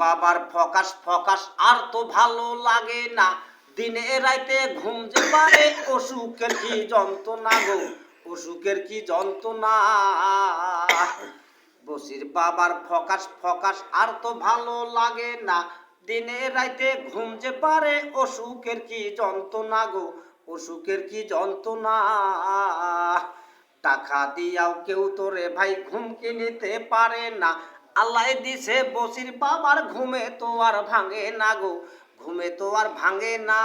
বাবার focus focus আর তো ভালো লাগে না। দিনে রাইতে ঘুম যে পারে, অসুখের কি যন্ত্রণা গো? অসুখের কি যন্ত্রণা? বসির বাবার ফকাস ফকাস আর তো ভালো লাগে না। দিনে রাইতে ঘুম যে পারে, অসুখের কি যন্ত্রণা গো? অসুখের কি যন্ত্রণা? টাকা দিয়াও কেউ তোরে ভাই ঘুম কিনিতে পারে না। আল্লাহ দিছে বসির বাবার ঘুমে তো আর ভাঙে না গো। ঘুমে তো আর ভাঙে না।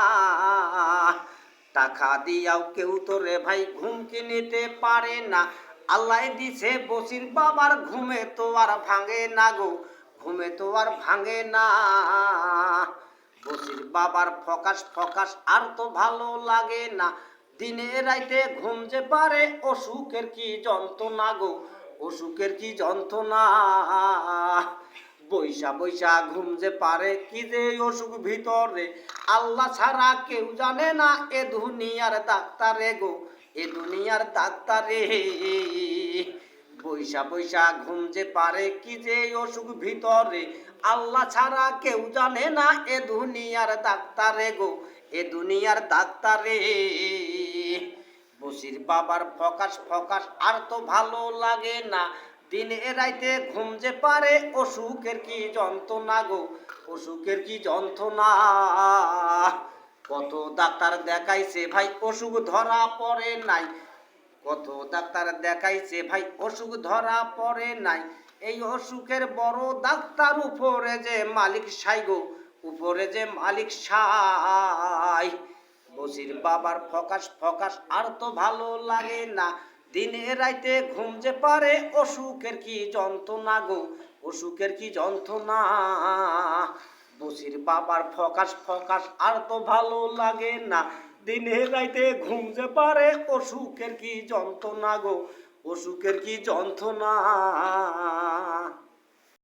টাকা দিয়াও কেউ তো রে ভাই ঘুম কিনিতে পারে না। আল্লাহ দিছে বসির বাবার ঘুমে তো আর ভাঙে না গো। ঘুমে তো আর ভাঙে না। বসির বাবার ফকাস ফকাস আর তো ভালো লাগে না। দিনে রাইতে ঘুম যে পারে, অসুখের কি যন্ত্রণা গো। অসুখের কি যন্ত্রণা? বৈশা বৈশা ঘুম যে পারে, কি যে অসুখ ভিতরে? আল্লাহ ছাড়া কেউ জানে না, এ দুনিয়ার ডাক্তারে গো, এ দুনিয়ার ডাক্তারে। বৈশা বৈশা ঘুম যে পারে, কি যে অসুখ ভিতরে? আল্লাহ ছাড়া কেউ জানে না, এ দুনিয়ার ডাক্তারে গো, এ দুনিয়ার ডাক্তারে। বসির বাবার ফকাস ফকাস আর তো ভালো লাগে না। দিনে রাইতে ঘুম যে পারে, অসুখের কি যন্ত্রণা গো? অসুখের কি যন্ত্রণা? কত ডাক্তার দেখাইছে ভাই, অসুখ ধরা পড়ে নাই। কত ডাক্তার দেখাইছে ভাই, অসুখ ধরা পড়ে নাই। এই অসুখের বড় ডাক্তার উপরে যে মালিক সাই গো? উপরে যে মালিক সাই। বসির বাবার ফকাস ফকাস আর তো ভালো লাগে না। দিনে রাইতে ঘুম যে পারে, অসুখের কি যন্ত্রণা গো? অসুখের কি যন্ত্রণা? বসির বাবার ফকাস ফকাস আর তো ভালো লাগে না। দিনে রাইতে ঘুম যে পারে, অসুখের কি যন্ত্রণা গো? অসুখের কি যন্ত্রণা?